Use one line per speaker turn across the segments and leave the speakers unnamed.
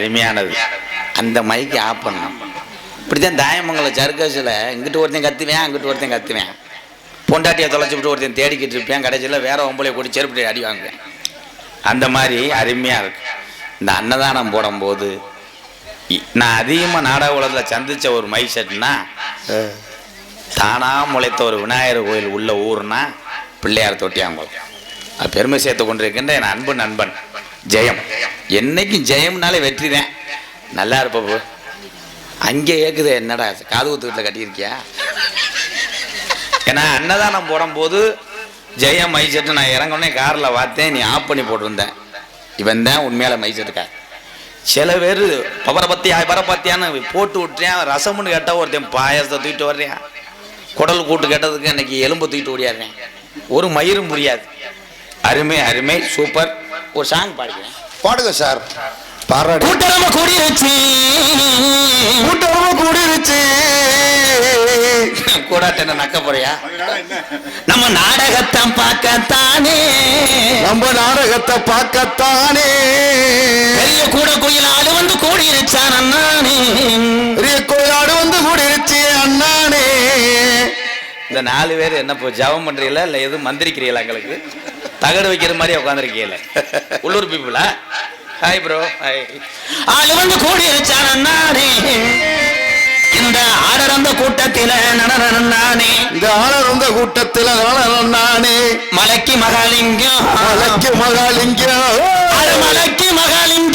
அருமையானது. அந்த மைக்கு ஆஃப் பண்ணணும். இப்படித்தான் தாயமங்கலம் சர்க்கஸில் இங்கிட்டு ஒருத்தன் கத்துவேன் அங்கிட்டு ஒருத்தன் கத்துவேன். பொண்டாட்டியை தொலைச்சி விட்டு ஒருத்தன் தேடிக்கிட்டு இருப்பேன். கடைசியில் வேற ஒம்பளையை கூடி செருப்பு அடி வாங்குவேன். அந்த மாதிரி அருமையாக இருக்கு. இந்த அன்னதானம் போடும்போது நான் அதிகமாக நாடக உலகத்தில் சந்திச்ச ஒரு மை செட்னா தானா முளைத்த ஒரு விநாயகர் கோயில் உள்ள ஊர்னா பிள்ளையார் தொட்டியாங்குளம். பெருமை சேர்த்து கொண்டிருக்கின்ற என் அன்பு நண்பன். ஜெயம். என்னைக்கும் ஜெயம்னாலே வெற்றி தான் நல்லா இருப்ப அங்கே ஏக்குது என்னடா காது குத்து வீட்டில் கட்டியிருக்கியா? ஏன்னா அன்னதானம் போடும்போது ஜெயம் மைசெட்டு நான் இறங்கணுன்னே காரில் பார்த்தேன் நீ ஆஃப் பண்ணி போட்டிருந்தேன் இவன் தான் உண்மையால மைசெட்டுக்கா சில பேர் பவரை பத்தியா பவரை பத்தியான்னு போட்டு விட்டுறேன் ரசம்னு கேட்டால் ஒருத்தன் பாயசத்தை தூக்கிட்டு வர்றேன் குடல் கூட்டு கேட்டதுக்கு இன்னைக்கு எலும்பு தூக்கிட்டு ஓடியாடுறேன். ஒரு மயிரும் புரியாது. அருமை அருமை சூப்பர். ஒரு சாங் பாடிக்கிறேன்.
பாடுங்க சார் பாராடி
கூட்டரம கூடிருச்சு.
கூட்டமா கூடிருச்சு.
கூடாட்ட என்ன நக்க போறியா? நம்ம நாடகத்தை பார்க்கத்தானே.
நம்ம நாடகத்தை பார்க்கத்தானே.
பெரிய கூட கோயில் ஆளு வந்து கூடிருச்சான் அண்ணானே.
பெரிய கோயிலாடு வந்து கூடிருச்சு அண்ணானே.
இந்த நாலு பேர் என்ன ஜபம் பண்றீங்களா? இல்ல எதுவும் மந்திரிக்கிறீங்களா எங்களுக்கு? தகடு வைக்கிற மாதிரி உட்காந்துருக்கீங்கள உள்ளூர் பீப்புளா ஹாய் ப்ரோ ஹாய் ஆளு வந்து கூடிருச்சான் அண்ணானே. இந்த ஆடரந்த கூட்டத்தில நடனானே
இந்த ஆளர் வந்த கூட்டத்தில் நானே
மலைக்கு மகாலிங்கம்.
மலைக்கு மகாலிங்கம்.
மலைக்கு மகாலிங்கம்.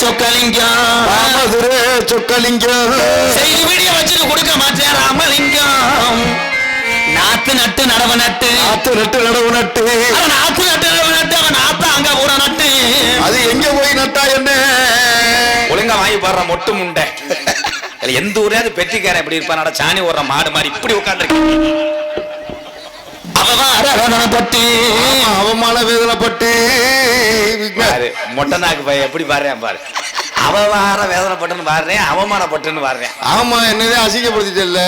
சொக்கலிங்கம்
ராமதுரே சொக்கலிங்கம்.
செய்தி வீடியோ வச்சுட்டு கொடுக்க மாட்டேன் ராமலிங்கம். நாத்து நட்டு நடவு நட்டு.
ஆத்து நட்டு நடவு நட்டு.
நாத்து நட்டு நடவு நட்டு அவன் நாத்து அங்க கூட நட்டு.
அது எங்க போய் நட்டா என்ன?
ஒழுங்கா வாங்கி பாடுற மொட்டு முண்டை. எந்த ஊரையாவது பெட்டிக்காரன் எப்படி இருப்பானடா சாணி ஓடுற மாடு மாதிரி இப்படி உட்காந்துருக்கு அவன் பட்டு
ஆமா, அவமான வேதனைப்பட்டு
மொட்டை நாக்கு பையன் எப்படி பாடுறேன் பாரு அவ வார வேதனைப்பட்டுன்னு பாடுறேன் அவமானப்பட்டுன்னு பாடுறேன்
ஆமா என்னதே அசிங்கப்படுத்திட்டல்ல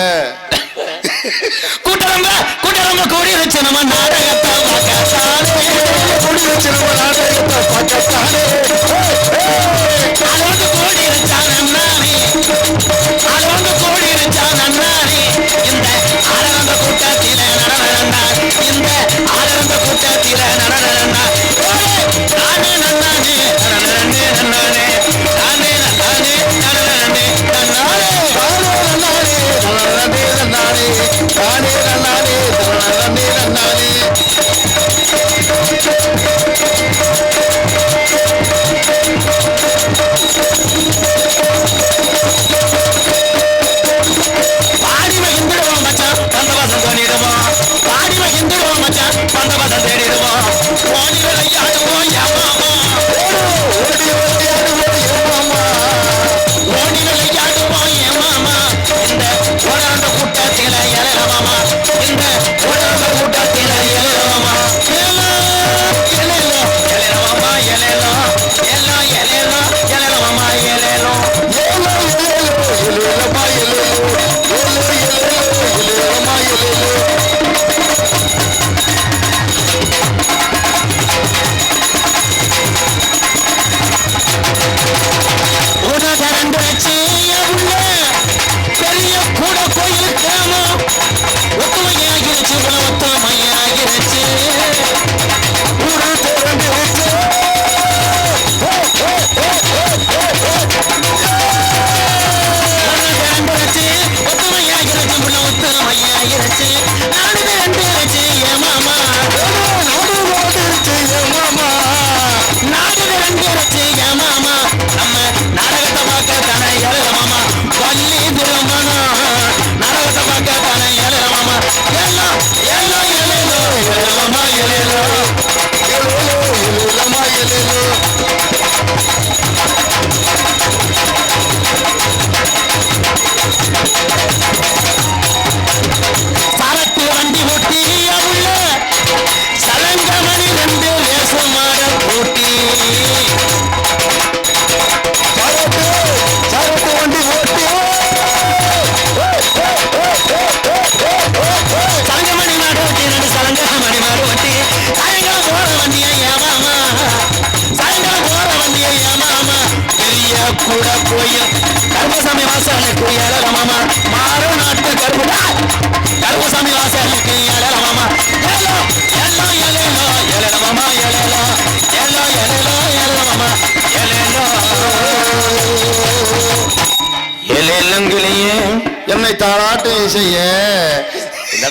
கூட்டரம்ப கூட்டரம்ப கூடி வச்சு நம்ம நாடகத்தை பார்க்கத்தானே.
கூடி வச்சு நம்ம நாடகத்தை பார்க்கத்தானே
அது வந்து கூடி வச்சான் அண்ணானே. அது வந்து கூடி வச்சான் அண்ணானே. இந்த ஆடரம்ப கூட்டத்தில நடனடா. இந்த ஆடரம்ப கூட்டத்தில நடனடா. ஓடே, நானே நன்னானே, நன்னனே, நன்னானே. நானே நன்னானே, நன்னனே, நன்னானே. பாடி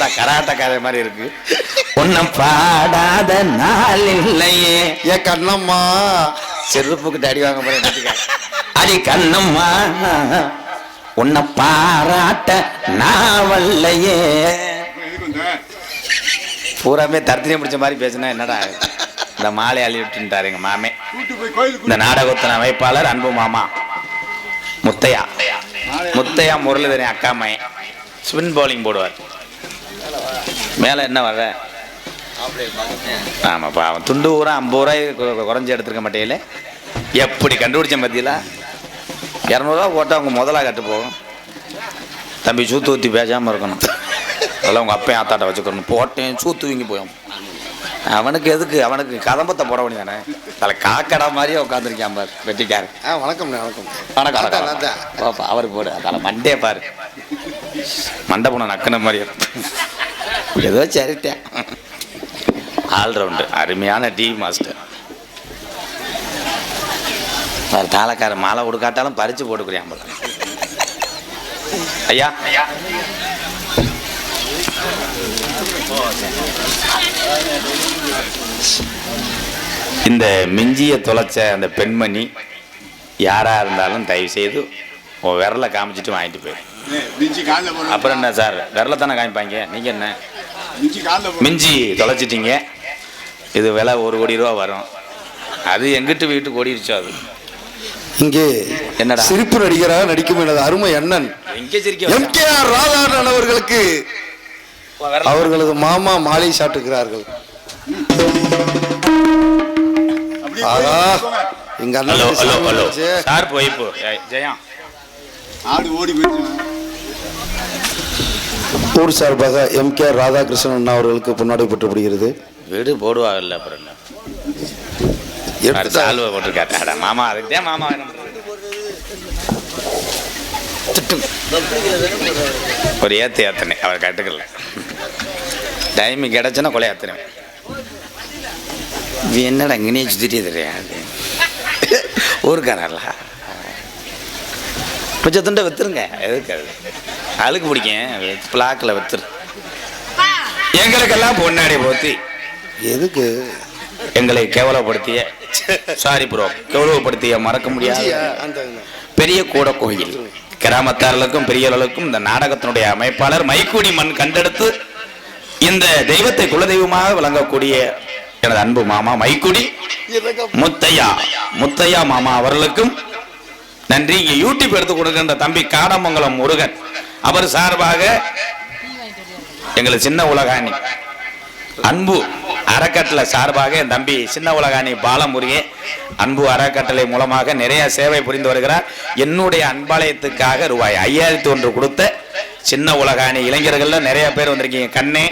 இல்லடா கராட்டக்கார மாதிரி இருக்கு? ஒன்னும் பாடாத நாள் இல்லையே.
ஏ கண்ணம்மா.
செருப்புக்கு அடி வாங்க போறேன் அடி கண்ணம்மா. உன்னை பாராட்ட நான் வல்லையே பூராமே தர்த்தினியம் பிடிச்ச மாதிரி பேசுனா என்னடா? இந்த மாலை அள்ளி விட்டுட்டாரு எங்க மாமே. இந்த நாடகத்தின் அமைப்பாளர் அன்பு மாமா. முத்தையா. முத்தையா முரளிதரன் அக்கா மையன் ஸ்பின் பவுலிங் போடுவார். மேலே என்ன வர்ற ஆமாப்பா அவன் துண்டு ஊரா ஐம்பது ரூபாய் குறைஞ்சு எடுத்துருக்க மாட்டேல. எப்படி கண்டுபிடிச்சேன் பத்தியில இரநூறுவா போட்டால் அவங்க முதலா கட்டு போகும். தம்பி சூத்து ஊற்றி பேசாமல் இருக்கணும். அதெல்லாம் உங்கள் அப்பையும் ஆத்தாட்ட வச்சுக்கணும். போட்டேன் சூத்து வீங்கி போயும் அவனுக்கு எதுக்கு? அவனுக்கு கதம்பத்தை போட வேண்டியதானே? அதில் காக்கடா மாதிரியே உட்காந்துருக்கான் பாரு வெட்டிக்காரன்.
ஆ வணக்கம். வணக்கம்
வணக்கம். வணக்கம் அவருக்கு போடு. அதில் மண்டே பாரு. மண்டை போன நக்குன மாதிரி இருக்கும். ஏதோ சரிட்டேன். ஆல்ரவுண்டு அருமையான டீ மாஸ்டர் வேறு தாளக்கார மாலை கொடுக்காட்டாலும் பறித்து போட்டுக்கிறியான் போல ஐயா. ஐயா இந்த மிஞ்சிய தொலைச்ச அந்த பெண்மணி யாராக இருந்தாலும் தயவுசெய்து உன் விரலை காமிச்சிட்டு வாங்கிட்டு போய் அப்புறம் என்ன சார்? விரலை தானே காமிப்பாங்க? நீங்க என்ன?
மிஞ்சி
தொலைச்சிட்டீங்க. இது விலை ஒரு கோடி ரூபா வரும். அது எங்கிட்டு வீட்டுக்கு ஓடிடுச்சோ அது?
இங்கே
என்னடா?
சிரிப்பு நடிகராக நடிக்கும் எனது அருமை அண்ணன்
எங்கே சிரிக்க
எம் கே ஆர் ராதாகரன் அவர்களுக்கு அவர்களது மாமா மாலை சாட்டுகிறார்கள். ஆகா எங்க
ஹலோ
அண்ணன்
ஹலோ ஹலோ.
வச்சு
சார் போய் ஜெயம்
ஆடு ஓடி போயிடுச்சு.
ஊர் சார்பாக எம் கே ராதாகிருஷ்ணன் அண்ணா அவர்களுக்கு பொன்னாடை பெற்றப்படுகிறது.
வீடு போடுவாங்கல்ல அப்புறம்
எடுத்து
சால்வை போட்டிருக்காட்டாடா மாமா அதுக்கு தான் மாமா ஒரு ஏத்து ஏத்தனே அவர் கட்டுக்கல. டைம் கிடைச்சுன்னா கொலை ஏத்துறேன் இது என்னடா இங்கனே சுத்திட்டே தெரியாது ஊருக்காரல்ல கொஞ்சம் துண்டை வித்துருங்க. எதுக்கு? அழுக்கு பிடிக்கும். பிளாக்கில் வித்துரு. எங்களுக்கெல்லாம் பொன்னாடி போத்தி.
எதுக்கு?
எங்களை கேவலப்படுத்திய சாரி ப்ரோ கேவலப்படுத்திய மறக்க முடியாது பெரிய கூட கோயில். கிராமத்தார்களுக்கும் பெரியவர்களுக்கும் இந்த நாடகத்தினுடைய அமைப்பாளர் மைக்குடி மண் கண்டெடுத்து இந்த தெய்வத்தை குலதெய்வமாக விளங்கக்கூடிய எனது அன்பு மாமா மைக்குடி முத்தையா முத்தையா மாமா அவர்களுக்கும் நன்றி. இங்க யூடியூப் எடுத்து கொடுக்கின்ற தம்பி காடமங்கலம் முருகன். அவர் சார்பாக எங்களுக்கு சின்ன உலகாணி அன்பு அறக்கட்டளை சார்பாக என் தம்பி சின்ன உலகாணி பாலமுருகே அன்பு அறக்கட்டளை மூலமாக நிறைய சேவை புரிந்து வருகிறார். என்னுடைய அன்பாலயத்துக்காக ரூபாய் ஐயாயிரத்தி ஒன்று கொடுத்த சின்ன உலகாணி இளைஞர்கள்ல நிறைய பேர் வந்திருக்கீங்க. கண்ணே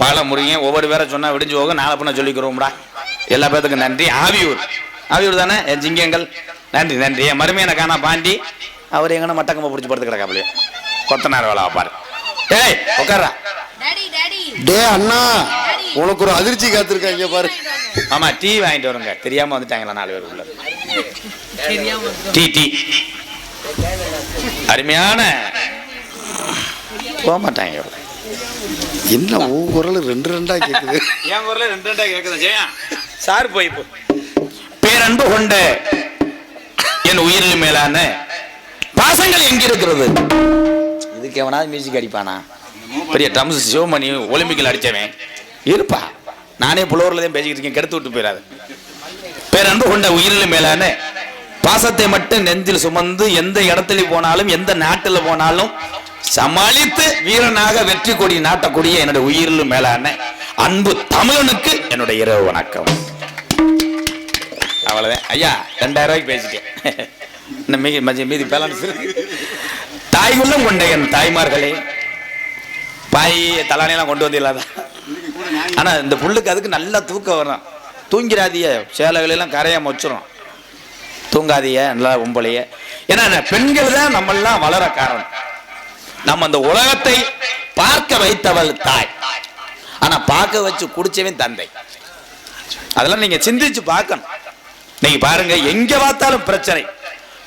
பாலமுருகன் ஒவ்வொரு பேரை சொன்னா விடிஞ்சு போக நாளை பண்ண சொல்லிக்கிறோம்டா. எல்லா பேர்த்துக்கும் நன்றி. ஆவியூர். ஆவியூர் தானே? என் ஜிங்கங்கள் நன்றி நன்றி. என் மருமையான காணா பாண்டி. அவர் எங்கன்னா மட்டக்கம்ப பிடிச்சி படுத்து கிடக்காப்லையே கொத்தனார் வேலை வைப்பாரு ஏய் உட்காரா
டாடி டாடி
டே அண்ணா. உனக்கு ஒரு அதிர்ச்சி காத்திருக்காங்க பாரு.
ஆமா டீ வாங்கிட்டு வருங்க. தெரியாம வந்துட்டாங்களா நாலு பேர் உள்ள. Tea tea. அருமையான. போக மாட்டாங்க இவ்வளவு.
என்ன உன் குரல் ரெண்டு ரெண்டா கேக்குது.
என் குரல ரெண்டு ரெண்டா கேக்குது ஜெயா. சார் போய் பேரன்பு கொண்ட. என் உயிரில் மேலான பாசங்கள் எங்க இருக்கிறது இதுக்கு எவனாவது மியூசிக் அடிப்பானா? பெரிய ட்ரம்ஸ் சிவமணி ஒலிம்பிக்கில் அடிச்சவன். இருப்பா. நானே புலவரில் தான் பேசிக்கிட்டு இருக்கேன். கெடுத்து விட்டு போயிடாது. பேரன்பு கொண்ட உயிரில் மேலான பாசத்தை மட்டும் நெஞ்சில் சுமந்து எந்த இடத்துல போனாலும் எந்த நாட்டில் போனாலும் சமாளித்து வீரனாக வெற்றி கொடி நாட்டக்கூடிய என்னுடைய உயிரில் மேலான அன்பு தமிழனுக்கு என்னுடைய இரவு வணக்கம். அவ்வளோதான் ஐயா ரெண்டாயிரம் ரூபாய்க்கு பேசிட்டேன். இன்னும் மீதி மதி மீதி பேலன்ஸ் இருக்கு கொண்ட என் தாய்மார்களே பாய் தலானியெல்லாம் கொண்டு வந்து இல்லாத ஆனா இந்த புல்லுக்கு அதுக்கு நல்லா தூக்கம் வரும் தூங்கிறாதிய சேலைகளெல்லாம் கரையாம வச்சிரும் தூங்காதிய நல்லா உம்பளைய ஏன்னா பெண்கள் தான் நம்மெல்லாம் வளர காரணம் நம்ம அந்த உலகத்தை பார்க்க வைத்தவள் தாய். ஆனா பார்க்க வச்சு குடிச்சவன் தந்தை. அதெல்லாம் நீங்க சிந்திச்சு பார்க்கணும். நீங்க பாருங்க எங்க பார்த்தாலும் பிரச்சனை.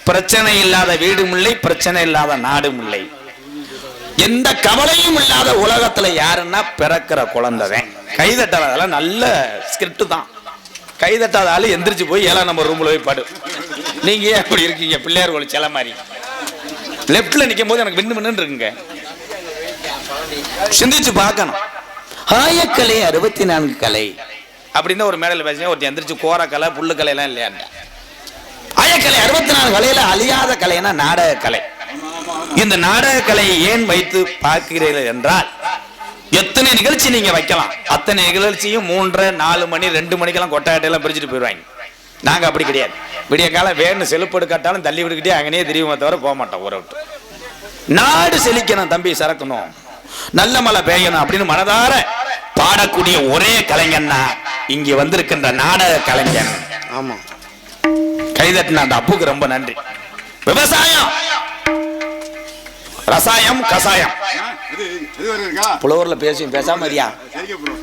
பிரச்சனை இல்லாத வீடும் இல்லை பிரச்சனை இல்லாத நாடும் இல்லை. எந்த கவலையும் இல்லாத உலகத்துல யாருன்னா பிறக்கிற குழந்தைதான். கைதட்டாத அதெல்லாம் நல்ல ஸ்கிரிப்ட் தான். கைதட்டாத ஆளு எந்திரிச்சு போய் ஏழாம் நம்பர் ரூம்ல போய் பாடு. நீங்க ஏன் அப்படி இருக்கீங்க? பிள்ளையார் ஒரு சில மாதிரி. லெப்ட்ல நிற்கும் போது எனக்கு விண்ணு விண்ணு இருக்குங்க. சிந்திச்சு பார்க்கணும். ஆயக்கலை அறுபத்தி நான்கு கலை. அப்படின்னு ஒரு மேடையில் பேசினேன். ஒருத்தன் எந்திரிச்சு கோரக்கலை புல்லுக்கலை எல்லாம் இல்லையாண்ட அறுபத்தி நாலு கலையில் அழியாத கலைனா நாடக கலை இந்த நாடக கலையை ஏன் வைத்து பார்க்கிறீர்கள் என்றால் எத்தனை நிகழ்ச்சி நீங்க வைக்கலாம்? அத்தனை நிகழ்ச்சியும் மூன்றரை நாலு மணி ரெண்டு மணிக்கெல்லாம் கொட்டாட்டையெல்லாம் பிரிச்சுட்டு போயிடுவாங்க. நாங்க அப்படி கிடையாது. விடிய காலம் வேணும் செலுப்படு கட்டாலும் தள்ளி விட்டுக்கிட்டே அங்கனே தெரியுமே தவிர போக மாட்டோம் ஊரை விட்டு. நாடு செழிக்கணும் தம்பி சறக்கணும் நல்ல மழை பெய்யணும் அப்படின்னு மனதார பாடக்கூடிய ஒரே கலைஞன்னா இங்க வந்திருக்கின்ற நாடக கலைஞன்.
ஆமா.
கைதட்டின அந்த அப்புக்கு ரொம்ப நன்றி. விவசாயம். ரசாயம் கசாயம்
ஆ, இது இது வரை இருக்கா
புலவர்ல பேசி பேசாம
ப்ரோ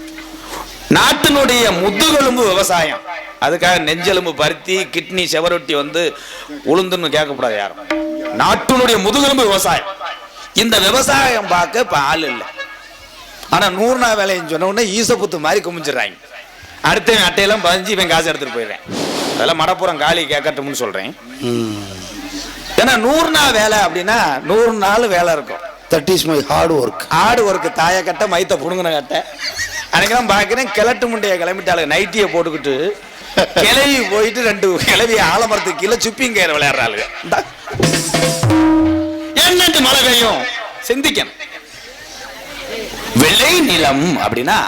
நாட்டினுடைய முதுகெலும்பு விவசாயம். அதுக்காக நெஞ்செலும்பு பருத்தி கிட்னி செவரொட்டி வந்து உளுந்துன்னு கேட்கக்கூடாது யாரும். நாட்டினுடைய முதுகெலும்பு விவசாயம். இந்த விவசாயம் பார்க்க இப்ப ஆள் இல்லை. ஆனா நூறு நாள் வேலைன்னு சொன்ன உடனே ஈசப்புத்து மாதிரி குமிஞ்சிடுறாங்க. அடுத்த அட்டையெல்லாம் பதிஞ்சு இவன் காசு எடுத்துட்டு போயிடுறேன். அதெல்லாம் மடப்புறம் காலி கேட்கட்டும்னு சொல்றேன். ஏன்னா நூறு நாள் வேலை அப்படின்னா நூறு நாள் வேலை இருக்கும்.
That is my hard work
ஆடு ஒருக்கு தாய கட்ட மைத்த புடுங்கின கட்ட. அன்னைக்கெல்லாம் பார்க்கிறேன் கிழட்டு முண்டைய கிளம்பிட்டாளுங்க. நைட்டியை போட்டுக்கிட்டு கிளவி போயிட்டு ரெண்டு கிளவி ஆலமரத்துக்கு கீழே சுப்பிங்கயிறு விளையாடுறாளுங்க. இந்தா. என்னட்டு மழை பெய்யும்? சிந்திக்கணும். விளை நிலம் அப்படின்னா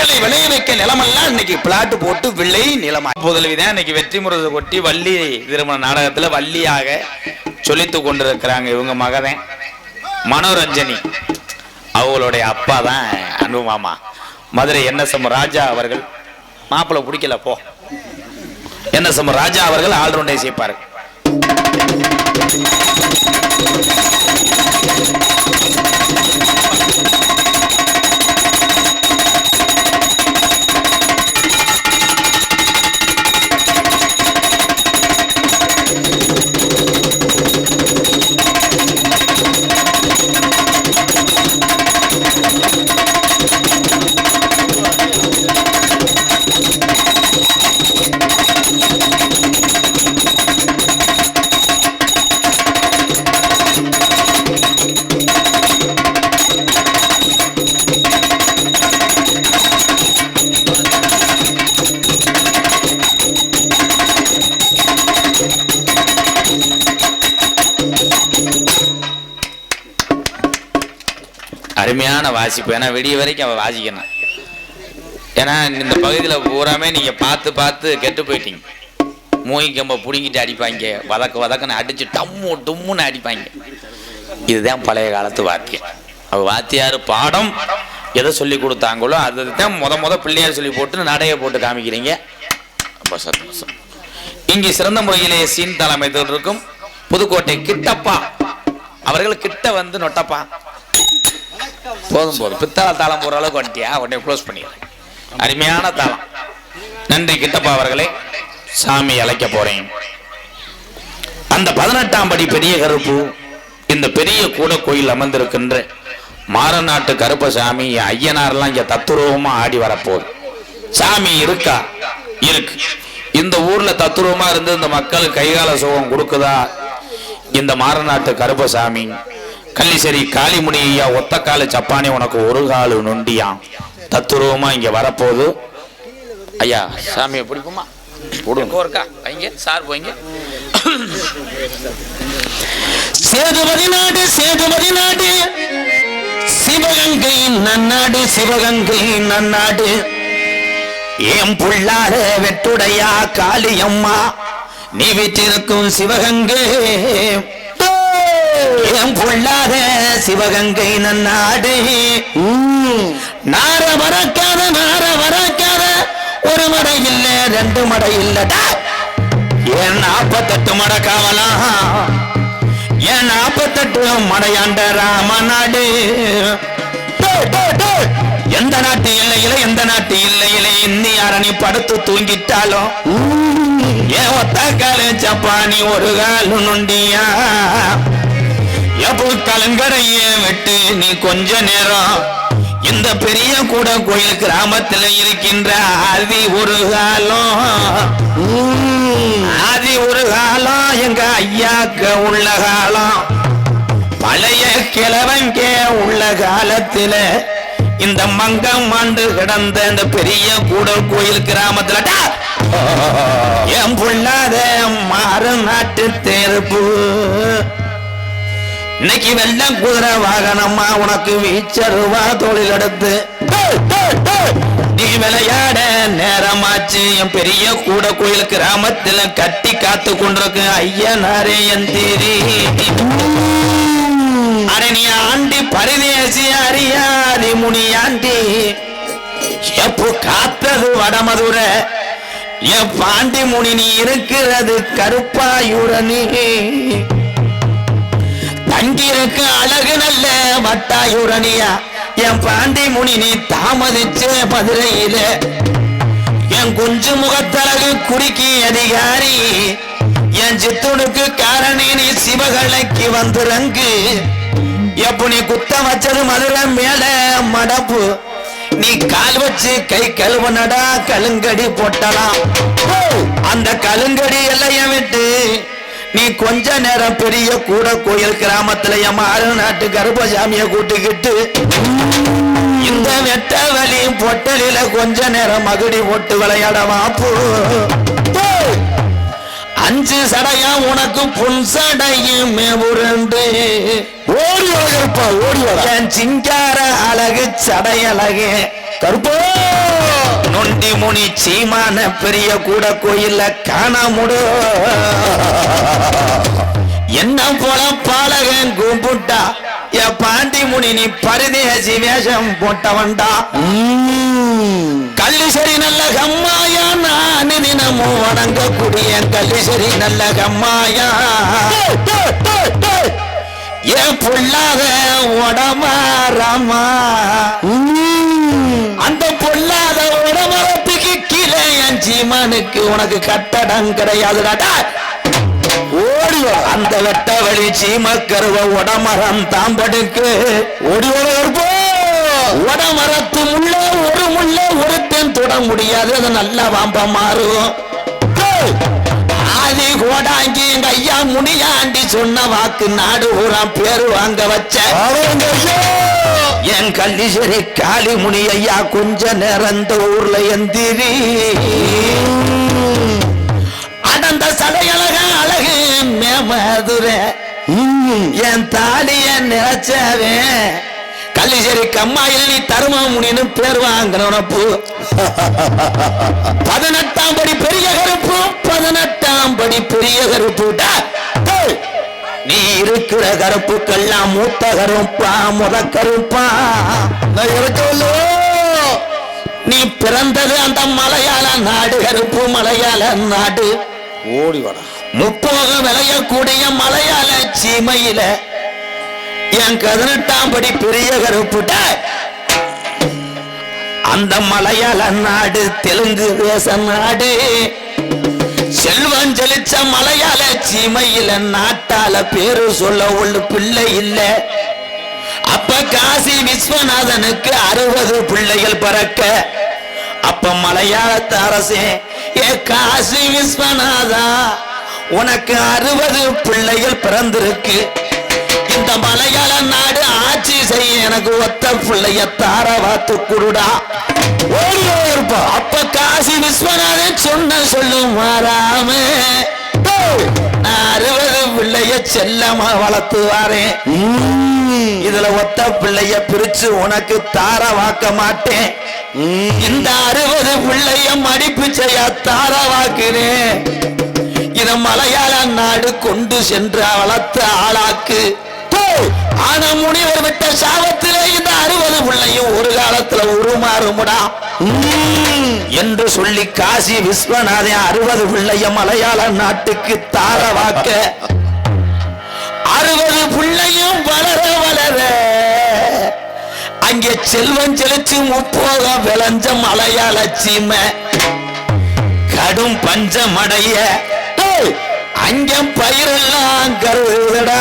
விதைகளை விளைய வைக்க நிலமெல்லாம் இன்னைக்கு பிளாட் போட்டு விளை நிலமா புதல்விதான் இன்னைக்கு வெற்றி முரசு கொட்டி வள்ளி திருமண நாடகத்துல வள்ளியாக சொல்லித்து கொண்டிருக்கிறாங்க இவங்க மகதன் மனோரஞ்சனி. அவங்களுடைய அப்பா தான் அன்பு மாமா. மதுரை என்எஸ்எம் ராஜா அவர்கள். மாப்பிள்ளை பிடிக்கல போ. என்எஸ்எம் ராஜா அவர்கள் ஆல்ரவுண்டை சேர்ப்பாரு. வாசிப்போம். ஏன்னா விடிய வரைக்கும் அவள் வாசிக்கணும். ஏன்னா இந்த பகுதியில் பூராமே நீங்க பார்த்து பார்த்து கெட்டு போயிட்டீங்க. மூங்கி கம்ப பிடுங்கிட்டு அடிப்பாங்க. வதக்க வதக்கன்னு அடிச்சு டம்மு டும்முன்னு அடிப்பாங்க. இதுதான் பழைய காலத்து வாத்தியம் அவ வாத்தியார் பாடம் எதை சொல்லி கொடுத்தாங்களோ அதை தான் முத முத பிள்ளையார் சொல்லி போட்டு நடையை போட்டு காமிக்கிறீங்க. ரொம்ப சந்தோஷம். இங்கே சிறந்த முறையிலே சீன் தலைமை இருக்கும். புதுக்கோட்டை கிட்டப்பா. அவர்கள் கிட்ட வந்து நொட்டப்பா. போதும் போதும். பித்தளை தாளம் போற அளவுக்கு வந்துட்டியா? உடனே க்ளோஸ் பண்ணிடுறேன் அருமையான தாளம். நன்றி கிட்டப்பா அவர்களே. சாமி அழைக்க போறேன். அந்த பதினெட்டாம் படி பெரிய கருப்பு இந்த பெரிய கூட கோயில் அமர்ந்திருக்கின்ற மாரநாட்டு கருப்பசாமி ஐயனார்லாம் இங்க தத்துரூபமா ஆடி வரப்போகுது. சாமி இருக்கா? இருக்கு. இந்த ஊர்ல தத்துரூபமா இருந்து இந்த மக்களுக்கு கைகால சுகம் கொடுக்குதா? இந்த மாரநாட்டு கருப்பசாமி கள்ளிசேரி காளிமுனி ஐயா ஒத்த காலு சப்பானி உனக்கு ஒரு காலு நொண்டியாம் தத்துருவமா இங்க வரப்போகுது. ஐயா சாமியை பிடிக்குமா? போடுங்க. இருக்கா வைங்க சார் போய்ங்க சேதுபதி நாடு சேதுபதி நாடு. சிவகங்கை நன்னாடு சிவகங்கை நன்னாடு. ஏன் புள்ளார வெட்டுடையா காளியம்மா. நீ விற்றிருக்கும் சிவகங்கை. ஏன் பொல்லாத சிவகங்கை நன்னாடு. நார வரக்காத நார வரக்காத ஒரு மடை இல்ல ரெண்டு மடை இல்லடா ஏன் நாப்பத்தெட்டு மட காவலாம் ஏன் நாப்பத்தெட்டு மடையாண்ட ராமநாடு. எந்த நாட்டு இல்லையில எந்த நாட்டு இல்லையிலே இன்னி அரணி படுத்து தூங்கிட்டாலும் ஏன் ஒத்த ஜப்பானி சப்பானி ஒரு காலு நொண்டியா? எப்போ கலங்கடைய விட்டு நீ கொஞ்ச நேரம் இந்த பெரிய கூட கோயில் கிராமத்துல இருக்கின்ற ஆதி ஒரு காலம் ஆதி ஒரு காலம் எங்க ஐயாக்க உள்ள காலம். பழைய கிழவங்க உள்ள காலத்துல இந்த மங்கம் ஆண்டு கிடந்த இந்த பெரிய கூடல் கோயில் கிராமத்துல என் புள்ளாத மாறு நாட்டு தேர்ப்பு. இன்னைக்கு வெள்ளம் குதிரை வாகனமா உனக்கு வீச்சருவா தொழில் எடுத்து. நீ விளையாட நேரமாச்சு என் பெரிய கூட கோயில் கிராமத்துல கட்டி காத்து கொண்டிருக்கு. ஐயனாரே என் தேரி. அட நீ ஆண்டி பரிதேசி அறியாதி முனி ஆண்டி. எப்போ காத்தது வடமதுரை? என் பாண்டி முனி நீ இருக்கிறது கருப்பாயுரணி. தங்கியிருக்க அழகு நல்ல வட்டாயுரணியா. என் பாண்டி முனி நீ தாமதிச்ச மதுரையில என் குஞ்சு முகத்தழகு குறுக்கி அதிகாரி. என் சித்துனுக்கு காரணி நீ சிவகலைக்கு வந்துறங்கு. எப்ப நீ குத்த வச்சது மதுரை மேல மடப்பு. நீ கால் வச்சு கை கழுவனடா கலுங்கடி போட்டலாம். அந்த கலுங்கடி எல்லைய விட்டு நீ கொஞ்ச நேரம் பெரிய கூட கோயில் கிராமத்துல என் மாறு நாட்டு கருப்பசாமிய கூட்டிக்கிட்டு இந்த வெட்ட வலி பொட்டலில கொஞ்ச நேரம் மகுடி போட்டு விளையாடவா போ. அஞ்சு சடையா உனக்கு புன் சடையும் உருண்டு
ஓடி வர கருப்பா ஓடி
என் சிங்கார அழகு சடையழகு.
கருப்பா!
நொண்டி முனி சீமான பெரிய கூட கோயில்ல காணாமுடு. என்ன போல பாலகன் கும்பிட்டா? என் பாண்டி முனி நீ பரிதேசி வேஷம் போட்டவன்டா. கல்லிசரி நல்ல கம்மாயா நான் தினமும் வணங்கக்கூடிய கல்லிசரி நல்ல கம்மாயா. ஏன் பொல்லாத உடமாராமா என் சீமானுக்கு உனக்கு கட்டடம் கிடையாதுடா.
ஓடி வர
அந்த வெட்ட வழி சீமக்கருவ உடமரம் தாம்படுக்கு.
ஓடி வர கருப்பா.
உடமரத்து முள்ள ஒரு முள்ள ஒருத்தன் தொட முடியாது. அது நல்லா வாம்ப மாறும் ஓடாங்கி எங்க ஐயா முனியாண்டி சொன்ன வாக்கு நாடு ஊரா பேரு வாங்க வச்ச. என் கள்ளீஸ்வரி காளி முனி ஐயா கொஞ்ச நேரந்த ஊர்ல எந்திரி. அடந்த சடையழக அழகு மேமதுரை. என் தாலிய நினைச்சவே. கல்லிசேரி கம்மாயில் நீ தரும முனின்னு பேர் வாங்கினப்பு பதினெட்டாம் படி பெரிய கருப்பு. பதினெட்டாம் படி பெரிய கருப்பு டா. டேய். நீ இருக்கிற கருப்புக்கெல்லாம் மூத்த கருப்பா முத கருப்பா.
நான்
நீ பிறந்தது அந்த மலையாள நாடு கருப்பு மலையாள நாடு.
ஓடி வாடா.
முப்போக விளையக்கூடிய மலையாள சீமையில என் பதினெட்டாம் படி பெரிய கருப்புட்ட அந்த மலையாள நாடு தெலுங்கு தேச நாடு. செல்வம் ஜெலிச்ச மலையால சீமையில நாட்டால பேரு சொல்ல உள்ள பிள்ளை இல்ல. அப்ப காசி விஸ்வநாதனுக்கு அறுபது பிள்ளைகள் பிறக்க. அப்ப மலையாளத்து அரசே ஏ காசி விஸ்வநாதா உனக்கு அறுபது பிள்ளைகள் பிறந்திருக்கு. இந்த மலையாள நாடு ஆட்சி செய்ய எனக்கு ஒத்த பிள்ளைய தார வாத்து குருடா.
ஓடி வர கருப்பா
அப்ப காசி விஸ்வநாதன் சொன்ன சொல்லும் மாறாம. அறுபது பிள்ளைய செல்லமா வளர்த்து வாரேன் இதுல ஒத்த பிள்ளைய பிரிச்சு உனக்கு தார வாக்க மாட்டேன். இந்த அறுபது பிள்ளைய மடிப்பு செய்ய தார வாக்குறேன். இத மலையாள நாடு கொண்டு சென்று வளர்த்த ஆளாக்கு. ஆனா முனிவர் விட்ட சாபத்திலே இந்த அறுபது பிள்ளையும் ஒரு காலத்துல உருமாறுமுடா. என்று சொல்லி காசி விஸ்வநாதன் அறுபது பிள்ளைய மலையாள நாட்டுக்கு தாரவாக்க. அறுபது பிள்ளையும் வளர வளர. அங்கே செல்வம் செலுத்தி முப்போக விளைஞ்ச மலையாள சீமை. கடும் பஞ்சமடைய. அங்கே பயிரெல்லாம் கருதுடா.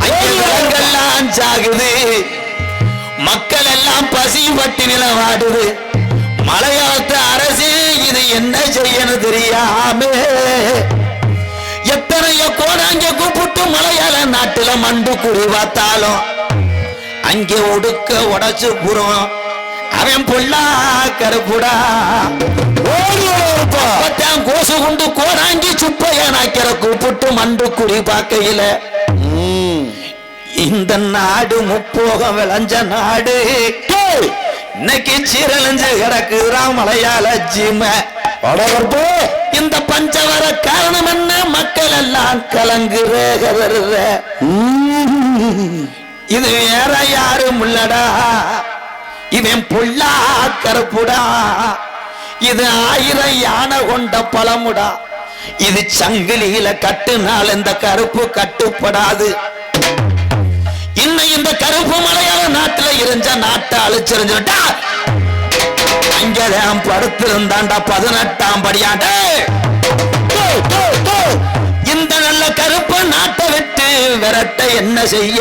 அங்க விலங்கெல்லாம் சாகுது. மக்கள் எல்லாம் பசி பட்டினில வாடுது மலையாளத்து அரசு இது என்ன செய்யணும் தெரியாம. எத்தனையோ கோடாங்க கூப்பிட்டு மலையாள நாட்டுல மண்டு குறி பார்த்தாலும் அங்கே ஒடுக்க உடைச்சு புறம் அவன் புள்ளா கருப்புடா. கோசு கொண்டு கோடாங்கி சுப்பைய நாக்கிற கூப்பிட்டு மண்டு குறி பார்க்கையில. இந்த நாடு முப்போகம் விளைஞ்ச நாடு. இன்னைக்கு சீரழிஞ்சு கிடக்குறான் மலையாள ஜீம இந்த பஞ்சவர காரணம் என்ன? மக்கள் எல்லாம் கலங்குற இது வேற யாரும் இல்லடா. இவன் புள்ளா கருப்புடா. இது ஆயிரம் யானை கொண்ட பழமுடா. இது சங்கிலியில கட்டுனால் இந்த கருப்பு கட்டுப்படாது. இன்னும் இந்த கருப்பு மலையாள நாட்டுல இருந்த நாட்டை அழிச்சிருந்துட்டா அங்கதான் படுத்திருந்தாண்டா பதினெட்டாம் படியாண்டே. இந்த நல்ல கருப்பு நாட்டை விட்டு விரட்ட என்ன செய்ய?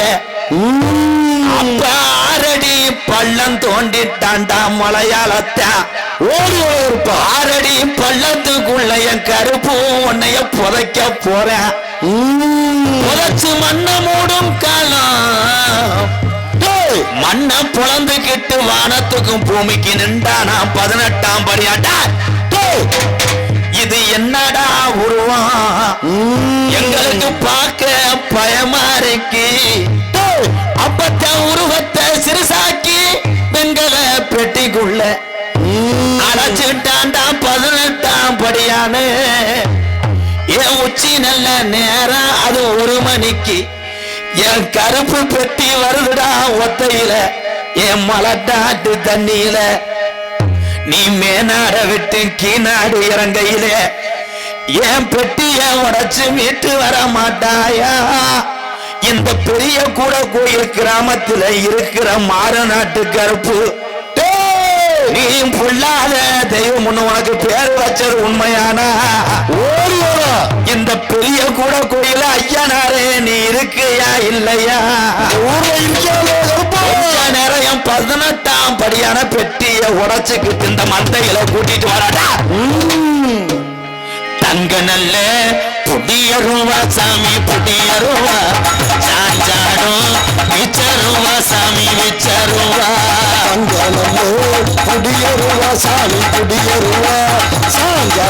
ஆரடி பள்ளம் தோண்டிட்டாண்டா மலையாளத்தா. ஓடி இருப்பா. ஆரடி பள்ளத்துக்குள்ள என் கருப்பு உன்னைய புதைக்க போறேன். புதைச்சு மண்ணை மூடும் காலம். மண்ணை புலந்துக்கிட்டு வானத்துக்கும் பூமிக்கு நின்றானா பதினெட்டாம் படியாட்டா டேய், இது என்னடா உருவம்? எங்களுக்கு பார்க்க பயமா இருக்கு. டேய், அப்பத்தான் உருவத்தை சிறுசாக்கி பெண்கள பெட்டிக்குள்ள அடைச்சிட்டாண்டா பதினெட்டாம் படியானே. என் உச்சி நல்ல நேரம் அது ஒரு மணிக்கு. என் கருப்பு பெட்டி வருதுடா ஒத்தையில என் மலட்டாட்டு தண்ணியில. நீ மேனாட விட்டு கீநாடு இறங்கையில. என் பெட்டிய உடைச்சு மீட்டு வர மாட்டாயா? இந்த பெரிய கூட கோயில் கிராமத்துல இருக்கிற மாறநாட்டு கருப்பு டேய், நீ புள்ளாத தெய்வம் ஒண்ணு உனக்கு பேர் வச்சது உண்மையானா? ஓடி. இந்த பெரிய கூட கோயில ஐயனாரே நீ இருக்கியா இல்லையா? நேரம் பதினெட்டாம் படியான பெட்டிய உடைச்சுக்கிட்டு இந்த மந்தையில கூட்டிட்டு வராடா தங்க நல்ல புடியருவா சாமி புடியருவா சாஞ்சாடும் விச்சருவா சாமி விச்சருவா
அங்கனல்லோ குடியருவா சாமி குடியருவா
சாங்க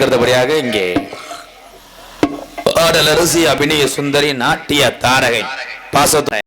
இருக்கிறதுபடியாக இங்கே பாடலரசி அபிநய சுந்தரி நாட்டிய தாரகை பாசத்துறை